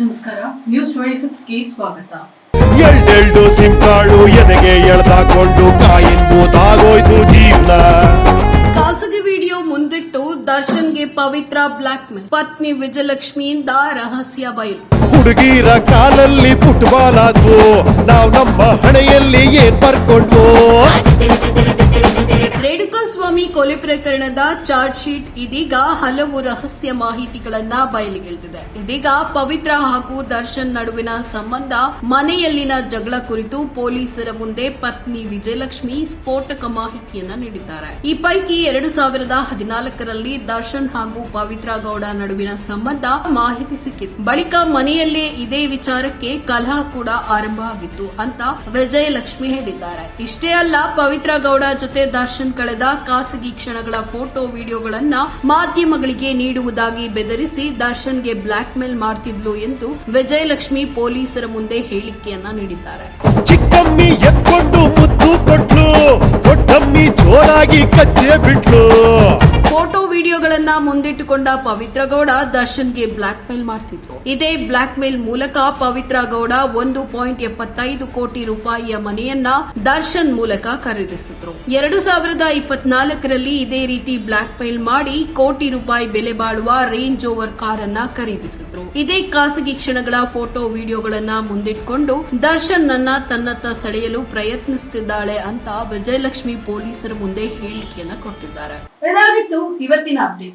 ನಮಸ್ಕಾರ news twenty ಸಿಕ್ಸ್ಗೆ ಸ್ವಾಗತ. ಎಳ್ಳೆಳ್ಳು ಸಿಂಪಾಳು ಎದೆಗೆ ಎಳ್ದಾಕೊಂಡು ಕಾಯಿಂಬುದಾಗೋಯ್ತು ಜೀವನ. ಖಾಸಗಿ ವಿಡಿಯೋ ಮುಂದಿಟ್ಟು ದರ್ಶನ್ಗೆ ಪವಿತ್ರ ಬ್ಲಾಕ್ ಮೇಲ್. ಪತ್ನಿ ವಿಜಯಲಕ್ಷ್ಮಿಯಿಂದ ರಹಸ್ಯ ಬಯಲು. ಹುಡುಗಿರ ಕಾಲಲ್ಲಿ ಫುಟ್ಬಾಲ್ ಆದ್ವು. ನಾವು ನಮ್ಮ ಹಣೆಯಲ್ಲಿ ಏನ್ ಬರ್ಕೊಂಡ್ವು? ಕೊಲೆ ಪ್ರಕರಣದ ಚಾರ್ಜ್ ಶೀಟ್ ಇದೀಗ ಹಲವು ರಹಸ್ಯ ಮಾಹಿತಿಗಳನ್ನ ಬಯಲಿಗೆಳೆದಿದೆ ಇದೀಗ ಪವಿತ್ರ ಹಾಗೂ ದರ್ಶನ್ ನಡುವಿನ ಸಂಬಂಧ ಮನೆಯಲ್ಲಿನ ಜಗಳ ಕುರಿತು ಪೊಲೀಸರ ಮುಂದೆ ಪತ್ನಿ ವಿಜಯಲಕ್ಷ್ಮಿ ಸ್ಫೋಟಕ ಮಾಹಿತಿಯನ್ನ ನೀಡಿದ್ದಾರೆ. ಈ ಪೈಕಿ ಎರಡು ಸಾವಿರದ ಹದಿನಾಲ್ಕರಲ್ಲಿ ದರ್ಶನ್ ಹಾಗೂ ಪವಿತ್ರ ಗೌಡ ನಡುವಿನ ಸಂಬಂಧ ಮಾಹಿತಿ ಸಿಕ್ಕಿತ್ತು. ಬಳಿಕ ಮನೆಯಲ್ಲೇ ಇದೇ ವಿಚಾರಕ್ಕೆ ಕಲಹ ಕೂಡ ಆರಂಭ ಆಗಿತ್ತು ಅಂತ ವಿಜಯಲಕ್ಷ್ಮಿ ಹೇಳಿದ್ದಾರೆ. ಇಷ್ಟೇ ಅಲ್ಲ, ಪವಿತ್ರ ಗೌಡ ಜೊತೆ ದರ್ಶನ್ ಕಳೆದ ಖಾಸಗಿ ಕ್ಷಣಗಳ ಫೋಟೋ, ವಿಡಿಯೋಗಳನ್ನ ಮಾಧ್ಯಮಗಳಿಗೆ ನೀಡುವುದಾಗಿ ಬೆದರಿಸಿ ದರ್ಶನ್ಗೆ ಬ್ಲಾಕ್ ಮೇಲ್ ಮಾಡ್ತಿದ್ಲು ಎಂದು ವಿಜಯಲಕ್ಷ್ಮಿ ಪೊಲೀಸರ ಮುಂದೆ ಹೇಳಿಕೆಯನ್ನ ನೀಡಿದ್ದಾರೆ. ವಿಡಿಯೋಗಳನ್ನ ಮುಂದಿಟ್ಟುಕೊಂಡ ಪವಿತ್ರ ಗೌಡ ದರ್ಶನ್ಗೆ ಬ್ಲಾಕ್ ಮೇಲ್ ಮಾಡ್ತಿದ್ರು. ಇದೇ ಬ್ಲಾಕ್ ಮೇಲ್ ಮೂಲಕ ಪವಿತ್ರ ಗೌಡ ಒಂದು ಪಾಯಿಂಟ್ ಎಪ್ಪತ್ತೈದು ಕೋಟಿ ರೂಪಾಯಿಯ ಮನೆಯನ್ನ ದರ್ಶನ್ ಮೂಲಕ ಖರೀದಿಸಿದ್ರು. ಎರಡು ಸಾವಿರದ ಇಪ್ಪತ್ನಾಲ್ಕರಲ್ಲಿ ಇದೇ ರೀತಿ ಬ್ಲಾಕ್ ಮೇಲ್ ಮಾಡಿ ಕೋಟಿ ರೂಪಾಯಿ ಬೆಲೆ ಬಾಳುವ ರೇಂಜ್ ಓವರ್ ಕಾರನ್ನ ಖರೀದಿಸಿದ್ರು. ಇದೇ ಖಾಸಗಿ ಕ್ಷಣಗಳ ಫೋಟೋ ವಿಡಿಯೋಗಳನ್ನ ಮುಂದಿಟ್ಕೊಂಡು ದರ್ಶನ್ ನನ್ನ ತನ್ನತ್ತ ಸೆಳೆಯಲು ಪ್ರಯತ್ನಿಸುತ್ತಿದ್ದಾಳೆ ಅಂತ ವಿಜಯಲಕ್ಷ್ಮಿ ಪೊಲೀಸರ ಮುಂದೆ ಹೇಳಿಕೆಯನ್ನ ಕೊಟ್ಟಿದ್ದಾರೆ. ಇವತ್ತಿನ